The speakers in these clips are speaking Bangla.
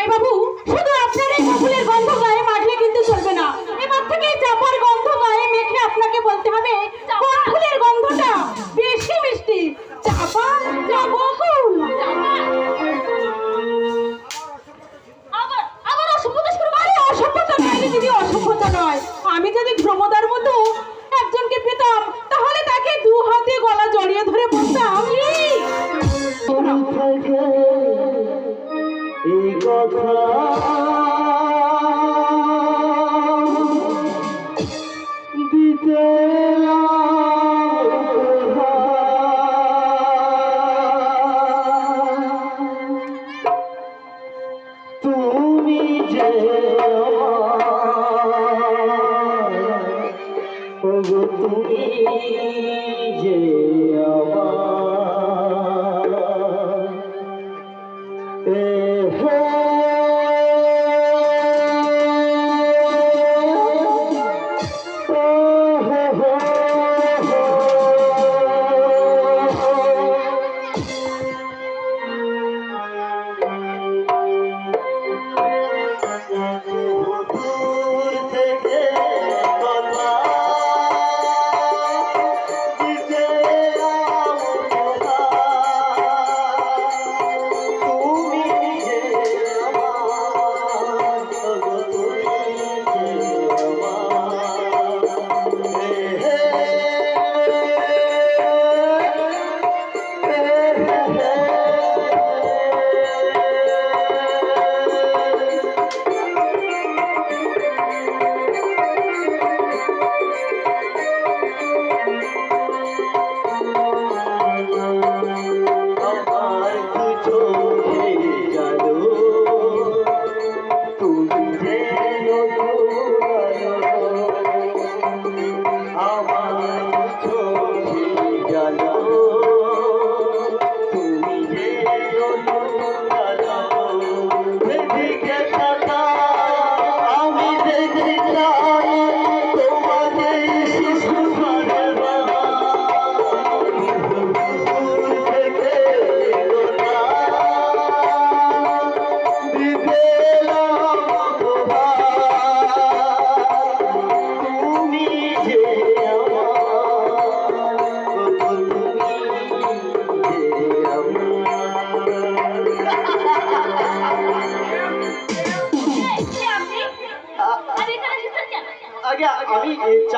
জামাইবাবু শুধু আপনার গন্ধ গায়ে মাখলে কিন্তু চলবে না। এবার গন্ধ গায়ে মেখে আপনাকে বলতে হবে কোন গন্ধটা তুমি যে আমার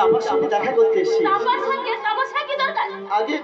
আমি সঙ্গে সাথে দেখা করতে এসেছি আগে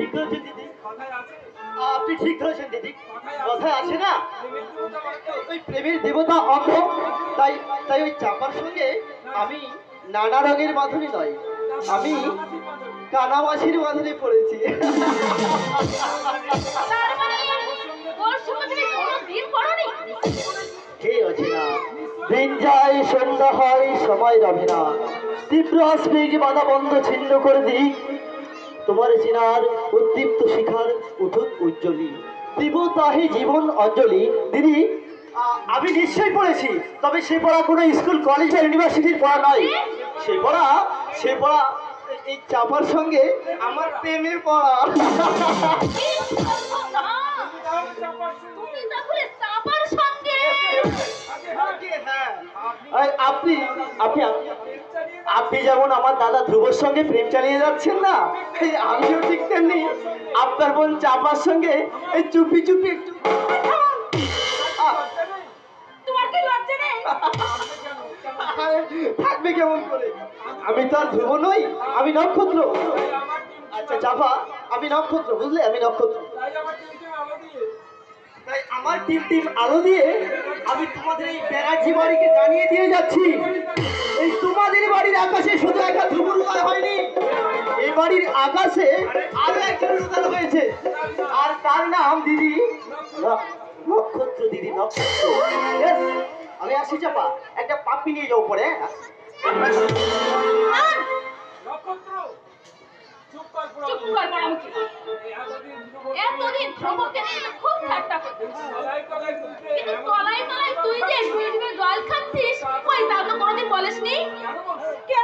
ঠিক ধরেছেন দিদি আপনি ঠিক ধরেছেন দিদি। কথায় আছে না? ওই প্রেমের দেবতা অন্ধ তাই তাই ওই চাপার সঙ্গে আমি নানা রঙের বাঁধনে নয় আমি কানামাসির বাঁধনে পড়েছি। তার মানে ওর সঙ্গে তুমি কোনোদিন পড়োনি কে আছে না দিন যায় সন্ধ্যা হয় সময় রবে না। তীব্র আস্পিক বাধা বন্ধ ছিন্ন করে দিক তোমার চিনার উদ্দীপ্ত শিখার উঠুক উজ্জ্বলি। দিব তাহি জীবন অঞ্জলি। দিদি আমি নিশ্চয়ই পড়েছি তবে সে পড়া কোনো স্কুল কলেজ বা ইউনিভার্সিটির পড়া নয়। সে পড়া সে পড়া এই চাপার সঙ্গে আমার প্রেমের পড়া। আপনি আপনি আপনি যেমন আমার দাদা ধ্রুবর সঙ্গে প্রেম চালিয়ে যাচ্ছেন না এই আমিও ঠিক তেমনি। আপনার বোন চাপার সঙ্গে এই চুপি চুপি একটু থাকবে কেমন করে? আমি তো আর ধ্রুব নই আমি নক্ষত্র। আচ্ছা চাপা আমি নক্ষত্র বুঝলে? আমি নক্ষত্র। তাই আমার টিম টিম আলো দিয়ে আমি তোমাদের এই ব্যানার্জি বাড়িকে জানিয়ে দিয়ে যাচ্ছি। এই তোমাদের বাড়ির আকাশে শুধু একটা ধ্রুব উদয় হয়নি। এই বাড়ির আকাশে আরও একজন উদয় হয়েছে। আর তার নাম দিদি নক্ষত্র দিদি নক্ষত্র। আমি আসি চাপা। একটা পাপি নিয়ে যাও পরে হ্যাঁ? নক্ষত্র চুপ কর এতদিন ধ্রুবকে নিয়ে ¿Qué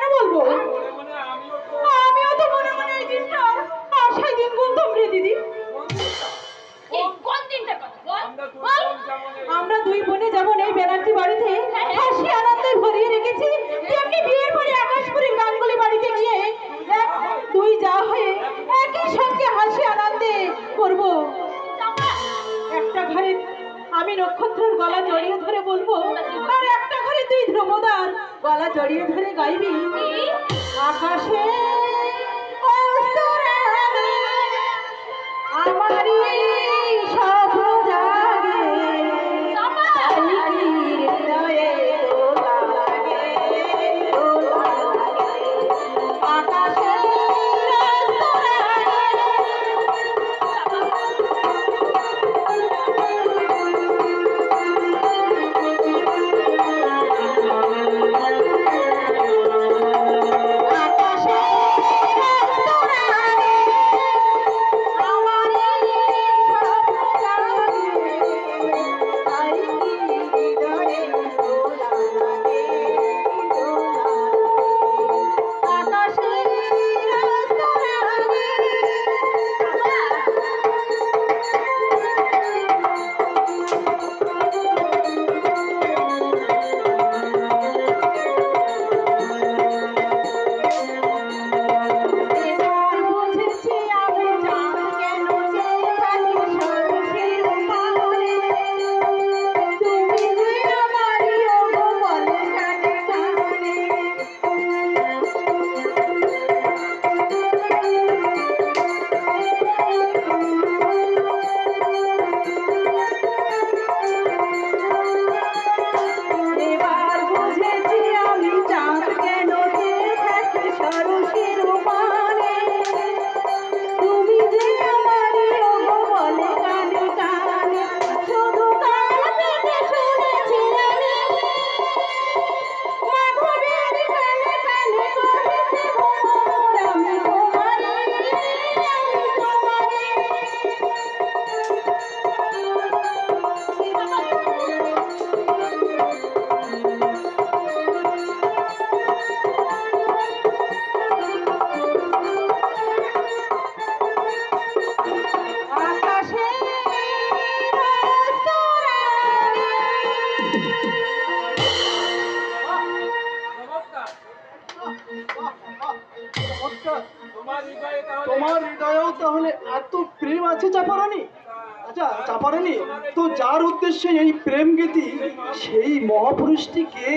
সেই মহাপুরুষটি কে?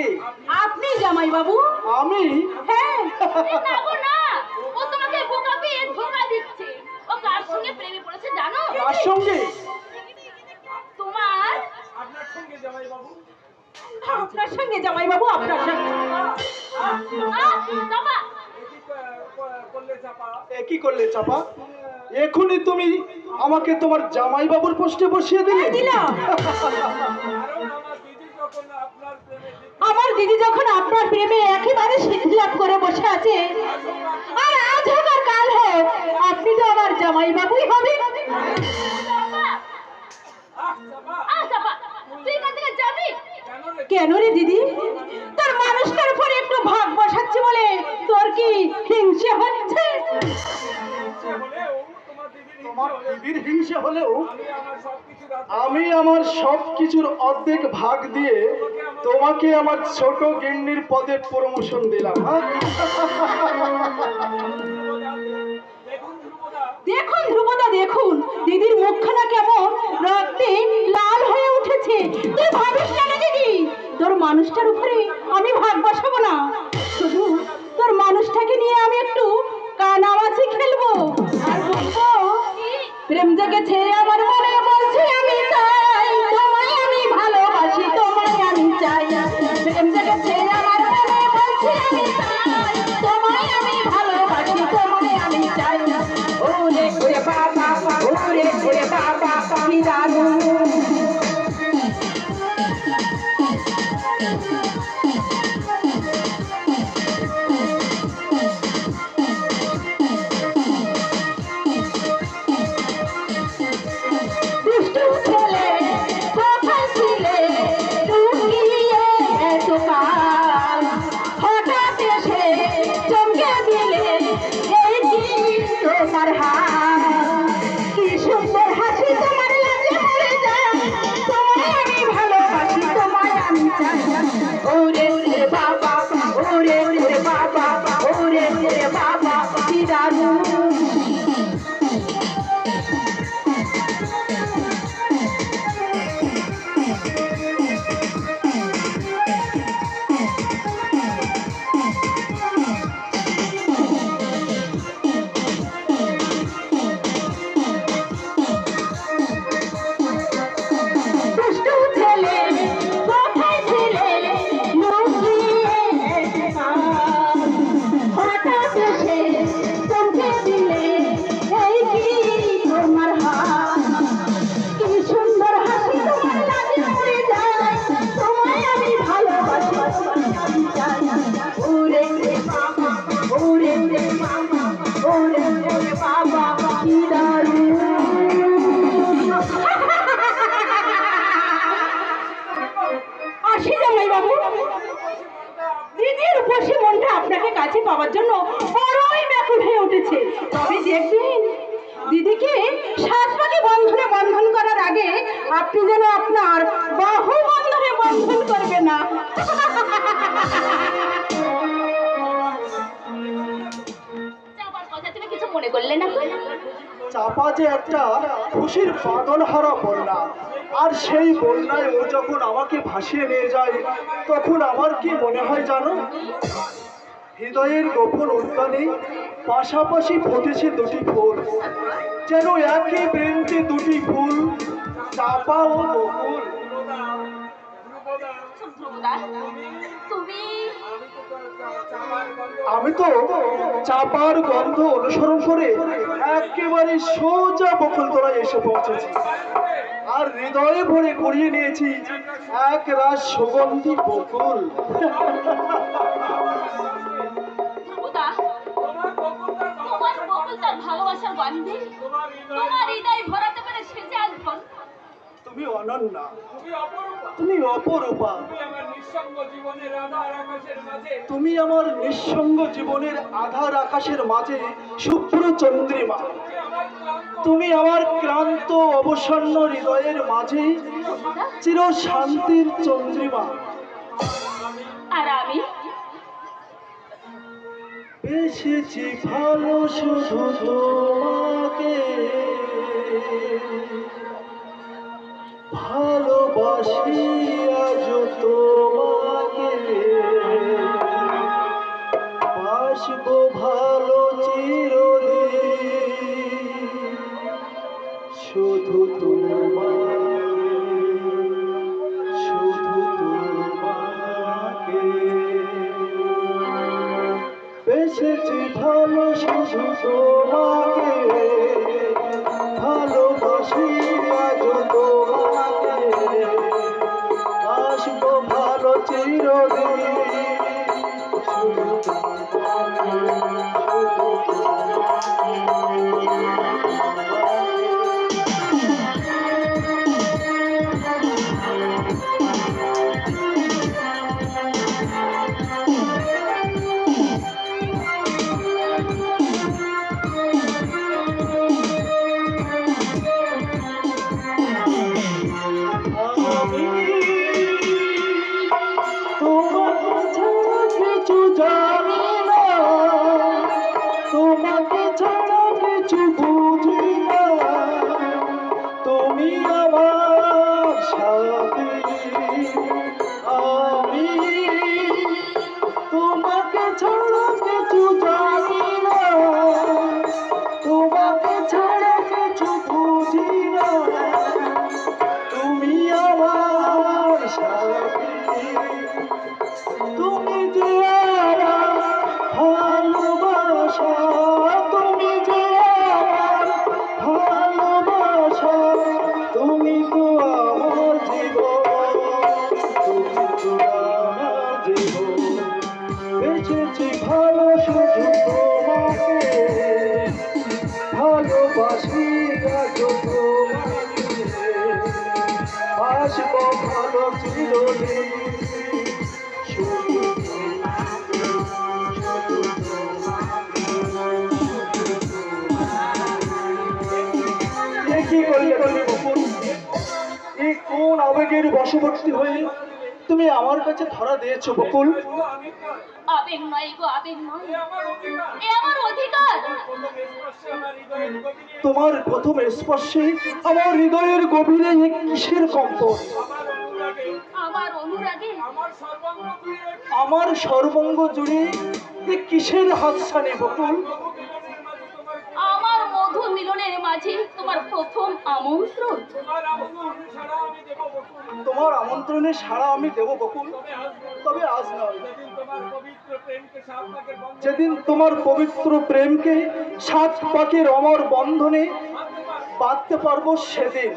আপনি জামাই বাবু আমি? হ্যাঁ না গো না। ও তোমাকে বোকা পেয়ে ধোকা দিচ্ছে। ও কার সঙ্গে প্রেমে পড়েছে জানো? কার সঙ্গে? তোমার? আপনার সঙ্গে জামাই বাবু আপনার সঙ্গে জামাই বাবু আপনার সঙ্গে। ক- করলে চাপা। এ কি করলে চাপা? এখনই তুমি আমাকে তোমার জামাইবাবুর পোস্টে বসিয়ে দিলে। দিলাম। আমার দিদি যখন আপনার প্রেমে একেবারে সিদ্ধি লাভ করে বসে আছে আর আজ হোক আর কাল হোক আপনি তো আমার জামাই বাবুই হবে কেন রে দিদি? তোর মানুষটার উপরে একটু ভাগ বসাচ্ছি বলে তোর কি হিংসে হচ্ছে? তোমার দিদির হিংসে হলেও আমি আমার সব কিছুর অর্ধেক ভাগ দিয়ে তোমাকে আমার ছোট গিন্নির পদে প্রমোশন দিলাম? দেখুন ধ্রুবদা, দেখুন। দিদির মুখখানা কেমন? রক্তে লাল হয়ে উঠেছে। তুই ভাবিস না দিদি? তোর মানুষটার উপরে আমি ভাগ বসাবো না। শুধু তোর মানুষটাকে নিয়ে আমি একটু কানামাছি খেলব। আর বলব প্রেম জেগেছে আমার মনে বলছি খুশির পাগল হারা বন্যা। আর সেই বন্যায় ও যখন আমাকে ভাসিয়ে নিয়ে যায়, তখন আমার কি মনে হয় জানো? হৃদয়ের গোপন উদ্যানে পাশাপাশি ফুটেছে দুটি ফুল। যেন একই বেঞ্চে দুটি ফুল, চাপা ও বকুল আমি তো চাপার গন্ধ অনুসরণ করে একেবারে সোজা বকুলতলায় এসে পৌঁছেছি। আর হৃদয়ে ভরে করিয়ে নিয়েছি এক রাস সুগন্ধি বকুল। ভালোবাসার গন্ধে তোমার হৃদয় ভরাতে আজ ধন তুমি অনন্যা। তুমি অপরূপা। তুমি আমার নিঃসঙ্গ জীবনের আধার আকাশের মাঝে। তুমি আমার নিঃসঙ্গ জীবনের আধার আকাশের মাঝে শুভ্র চন্দ্রিমা তুমি আমার ক্লান্ত অবসন্ন হৃদয়ের মাঝে চির শান্তির চন্দ্রিমা। আর আমি? বেসেছি ভালো শুধু তোমাকে। ভালোবাসি আজ তোমাকে। বাসবো ভালো দিয়েছ বকুল? আবেগ নয় গো আবেগ নয় এ আমার অধিকার। তোমার প্রথম স্পর্শে আমার হৃদয়ের গভীরে কিসের কম্পন? আমার অনুরাগে। আমার অনুরাগে আমার সর্বাঙ্গ জুড়ে এক আমার সর্বঙ্গ জুড়ে কিসের হাতছানি বকুল? মিলনের তোমার প্রথম আমন্ত্রণ তোমার আমন্ত্রণ সাড়া আমি দেব বকুল তবে আজ নয়। যেদিন তোমার পবিত্র প্রেমকে সাত পাকের অমর বন্ধনে বাঁধতে পারব সেদিন।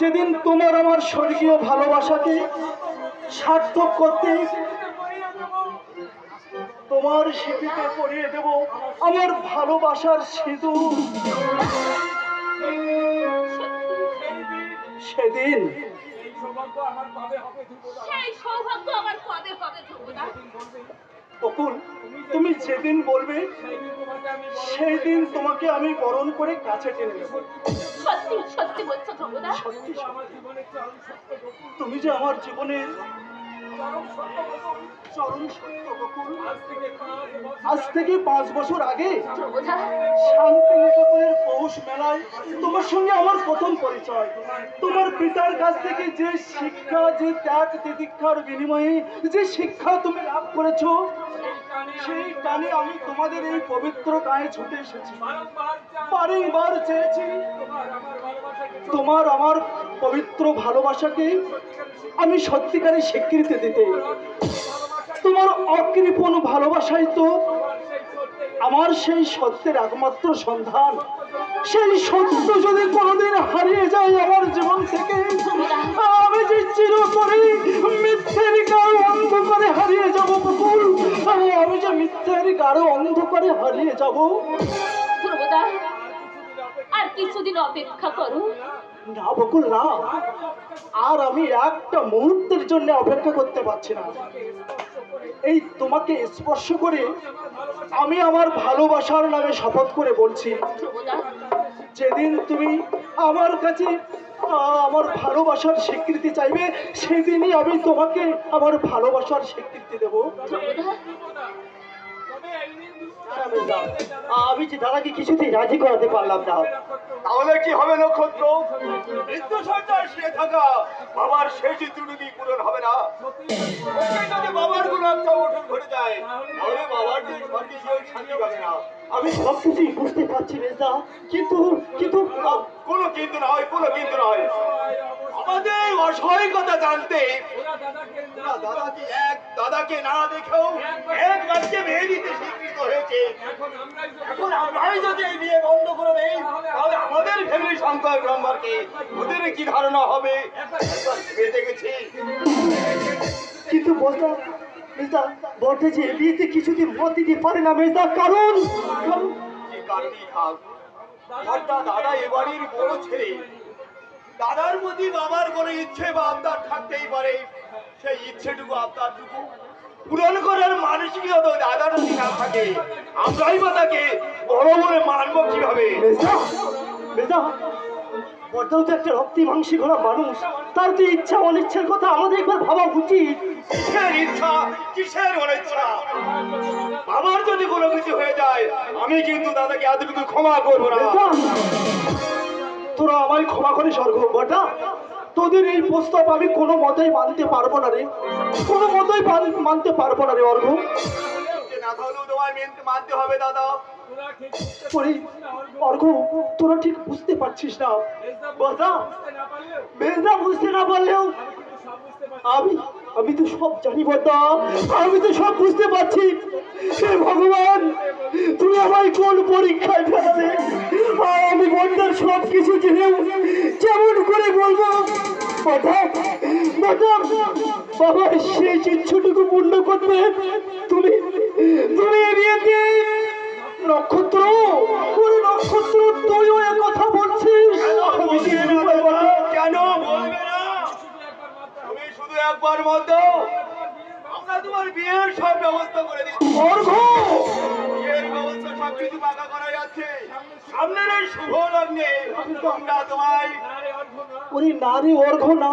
যেদিন তোমার আমার স্বর্গীয় ভালোবাসাকে সার্থক করতে তোমার স্মৃতিতে পরিয়ে দেব আমার ভালোবাসার সিঁদুর। সেদিন আমার আমার বকুল তুমি যেদিন বলবে সেই দিন তোমাকে আমি বরণ করে কাছে টেনে নেব। সত্যি সত্যি আমার বকুল তুমি যে আমার জীবনের আজ থেকে পাঁচ বছর আগে শান্তিনিকেতনের পৌষ মেলায় তোমার সঙ্গে আমার প্রথম পরিচয়। তোমার পিতার কাছ থেকে যে শিক্ষা, যে ত্যাগ তিতিক্ষার বিনিময়ে যে শিক্ষা তুমি লাভ করেছ সেই টানে আমি তোমাদের এই পবিত্র গায়ে ছুটে এসেছি। বারংবার চেয়েছি তোমার আমার পবিত্র ভালোবাসাকে আমি সত্যিকারের স্বীকৃতি দিতে। তোমার অকৃপণ ভালোবাসাই তো আমার সেই সত্যের একমাত্র সন্ধান। সেই সত্য যদি কোনোদিন হারিয়ে যায় আমার জীবন থেকে, আমি যে চিরতরে মিথ্যের গাঢ় অন্ধকারে হারিয়ে যাব বকুল আমি যে মিথ্যের গাঢ় অন্ধকারে হারিয়ে যাব। ধ্রুবদা আর কিছুদিন অপেক্ষা করো। না বকুল না। আর আমি একটা মুহূর্তের জন্য অপেক্ষা করতে পারছি না। এই তোমাকে স্পর্শ করে আমি আমার ভালোবাসার নামে শপথ করে বলছি। যেদিন তুমি আমার কাছে, আমার ভালোবাসার স্বীকৃতি চাইবে, সেদিনই আমি তোমাকে আমার ভালোবাসার স্বীকৃতি দেবো। আমি যে দাদাকে কিছুতেই রাজি করাতে পারলাম না। তাহলে কি হবে নক্ষত্র? মৃত্যু সজ্জায় শুয়ে বাবার সেই চিত্রটুকুই পূরণ হবে না। যদি বাবার গুণ একটা উঠুন ঘটে যায়, তাহলে আমি সব কিছুই বুঝতে পারছি মেজদা। কিন্তু কিন্তু কোনো কিন্তু নয় কোনো কিন্তু আমাদের জানতে দাদাকে না ওরা এক দাদাকে না দেখেও এক রাজ্যে বিয়ে দিতে স্বীকৃত হয়েছে। এখন আমরাই যদি এখন আমরাই যদি এই বিয়ে বন্ধ করে দেই তাহলে আমাদের ফ্যামিলি সংখ্যা সম্পর্কে ওদের কি ধারণা হবে? ভেবে কিন্তু মেজদা মেজদা বটে যে বিয়েতে কিছুদিন মত দিতে পারে না মেজদা কারণ? দাদা দাদা এ বাড়ির বড় ছেলে। দাদার প্রতি বাবার কোনো ইচ্ছে বা আবদার থাকতেই পারে। সেই ইচ্ছেটুকু আবদারটুকু পূরণ করার মানসিকতা দাদার যদি না থাকে। আমরাই বা তাকে বড় বড় মানবো কীভাবে? মেজদা মেজদা বড়দাও তো একটা রক্তি মাংসী ঘোড়া মানুষ তার যে ইচ্ছা অনিচ্ছার কথা আমাদের একবার ভাবা উচিত। কিসের ইচ্ছা? কিসের অনিচ্ছা? আমার যদি কোনো কিছু হয়ে যায় আমি কিন্তু দাদাকে এতটুকু ক্ষমা করব না। তোরা আমায় ক্ষমা করে স্বর্গ বটা। তোদের এই প্রস্তাব আমি কোনো মতেই মানতে পারব না রে। কোনো মতেই মান- মানতে পারব না রে অর্ঘ। মেনতে হবে দাদা। তোরা ঠিক অর্ঘ। তোরা ঠিক বুঝতে পারছিস না। বুঝতে না পারলেও। মেজদা বুঝতে না পারলেও আমি আমি তো সব জানি বড়দা আমি তো সব বুঝতে পারছি। হে ভগবান তুমি আমায় কোন পরীক্ষায় আর আমি বড়দার সব কিছু জেনেও কেমন করে বলব বড়দা বড়দা বাবার শেষ ইচ্ছুটুকু পূর্ণ করতে তুমি তুমি এ বিয়েতে নক্ষত্র ওরে নক্ষত্র তুইও এ কথা বলছিস? কেন বলবে না তুমি শুধু একবার মত দাও আমরা তোমার বিয়ের সব ব্যবস্থা করে দিচ্ছি। বিয়ের ব্যবস্থা সব কিছু পাকা করা যাচ্ছে। সামনের এই শুভ লগ্নে তোমরা তোমায় ওরে নারী অর্ঘ না।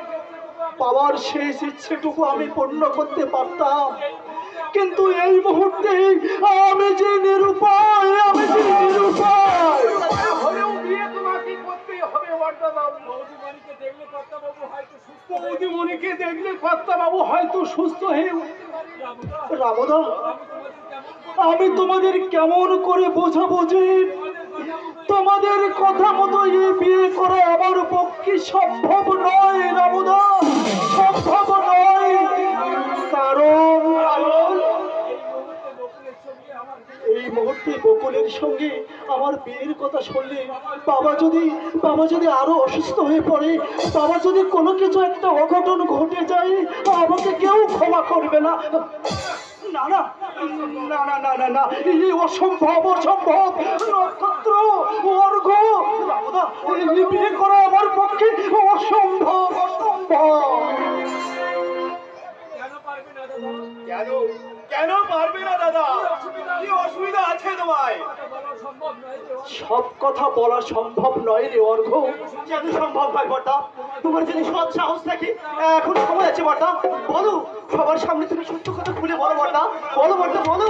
বাবার শেষ ইচ্ছেটুকু আমি পূর্ণ করতে পারতাম। কিন্তু এই মুহূর্তে আমি যে নিরুপায়, আমি যে নিরুপায়। হয়তো সুস্থ উঠতে আমি তোমাদের কেমন করে বোঝাবো যে তোমাদের কথা মতো এই বিয়ে করে আমার পক্ষে সম্ভব নয় রামুদা। সম্ভব নয়। কারণ মুহূর্তে বকুলের সঙ্গে আমার বিয়ের কথা শুনলে বাবা যদি বাবা যদি আরও অসুস্থ হয়ে পড়ে বাবা যদি কোনো কিছু একটা অঘটন ঘটে যায় আমাকে কেউ ক্ষমা করবে না। না না না না না না না এই অসম্ভব অসম্ভব। নক্ষত্র অর্ঘ রামদা এই বিয়ে করা আমার পক্ষে অসম্ভব অসম্ভব। কেন পারবে না কেন? কেন পারবে না, দাদা? কি অসুবিধা আছে তোমায়? সব কথা বলা সম্ভব নয় রে অর্ঘ। কেন সম্ভব হয়, বর্দা, তোমার যদি সৎ সাহস থাকে, এখন সময় আছে, বর্দা। বলো, সবার সামনে তুমি সত্য কথা খুলে বলো, বর্দা। বলো বর্দা, বলো।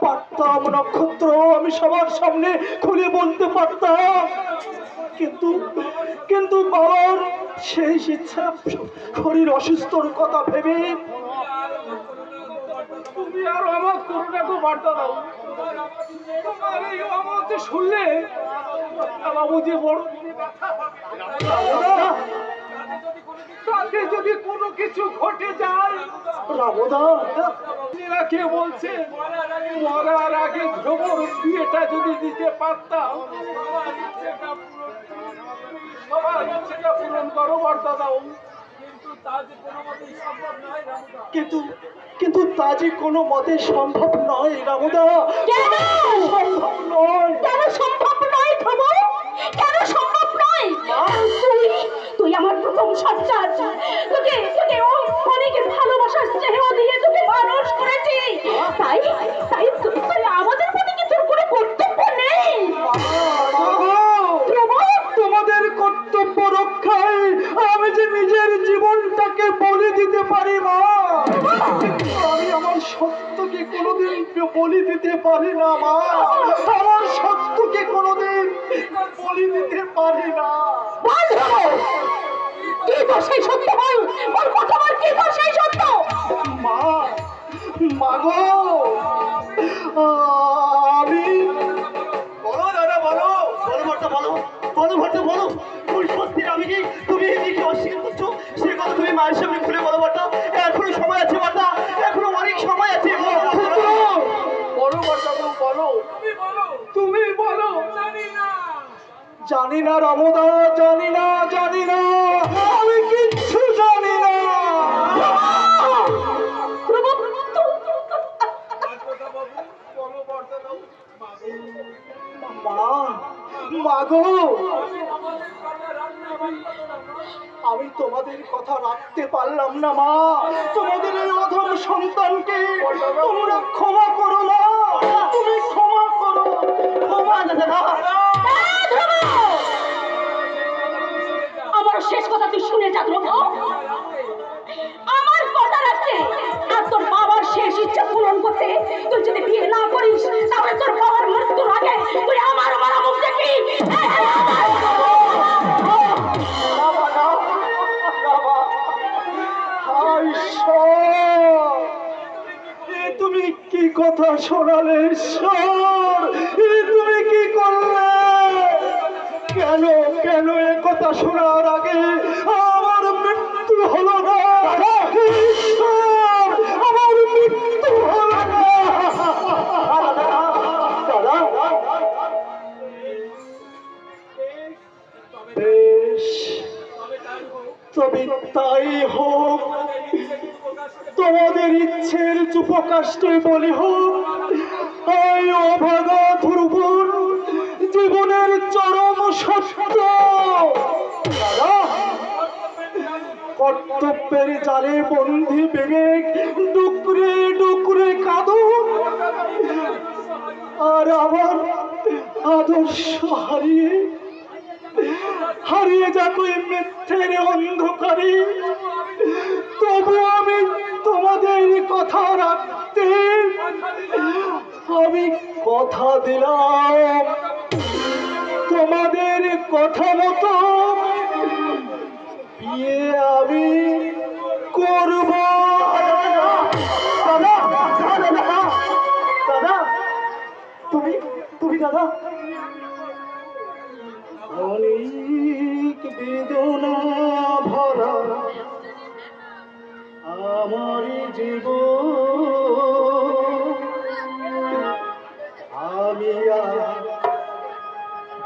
পারতাম নক্ষত্র, আমি সবার সামনে খুলে বলতে পারতাম। কিন্তু কিন্তু বাবার সেই ইচ্ছা, শরীর অসুস্থর কথা ভেবে তুমি আর আমার করুণা তো বার্তা দাও। তোমার এই অমত শুনলে বাবু যে বড় তাতে যদি কোনো কিছু ঘটে যায় কে বলছে মরার আগে বিয়েটা যদি দিতে পারতাম সবার ইচ্ছেটা পূরণ করো বার্তা দাও। কিন্তু তা যে কোনো মতেই সম্ভব নয় রামদা। কিন্তু কিন্তু তা যে কোনো মতে সম্ভব নয় রামদা। কেন? সম্ভব নয়। কেন সম্ভব নয় প্রভু কেন সম্ভব নয়? তুই তুই আমার প্রথম সন্তান। তোকে তোকে অনেক ভালোবাসার স্নেহ দিয়ে তোকে মানুষ করেছি। তাই তাই তাই পারি না আমি আমার সত্যকে কোনোদিন বলি দিতে পারি না মা। আমার সত্যকে কোনোদিন বলি দিতে পারি না। কি তোর সেই সত্য বল? বল কথা বল কি তোর সেই সত্য? মা মাগো আমি বলো দাদা বলো। বলো ভর্তা বলো। বলো ভর্তা বলো। তুমি মায়ের সামনে খুলে বলো ভর্তা এখনও সময় আছে ভর্তা এখনও অনেক সময় আছে। বলো বার্তা বলো। তুমি বলো। জানি না জানি না রামদা, জানি না জানি না। আমি কিচ্ছু জানি না। মা! আমি তোমাদের কথা রাখতে পারলাম না, মা। তোমাদের এই অধম সন্তানকে তোমরা ক্ষমা করো, মা। তুমি ক্ষমা করো। ক্ষমা আমার শেষ কথা তুই শুনে যা শেষ ইচ্ছা পূরণ করতে তুই যদি বিয়ে না করিস, তাহলে তোর বাবার মৃত্যুর আগে তুই আমার মারা মুখ দেখি তুমি কি কথা শোনালে তুমি কি করলে? কেন কেন এ কথা শোনার আগে কাষ্টে বলি হোক ওই অভাগা ধ্রুবর জীবনের চরম সত্য। কর্তব্যের জালে বন্ধি বিবেক কথা মতো বিয়ে আমি করব। দাদা দাদা দাদা তুমি তুমি দাদা। অনেক বেদনা ভরা আমার জীবন।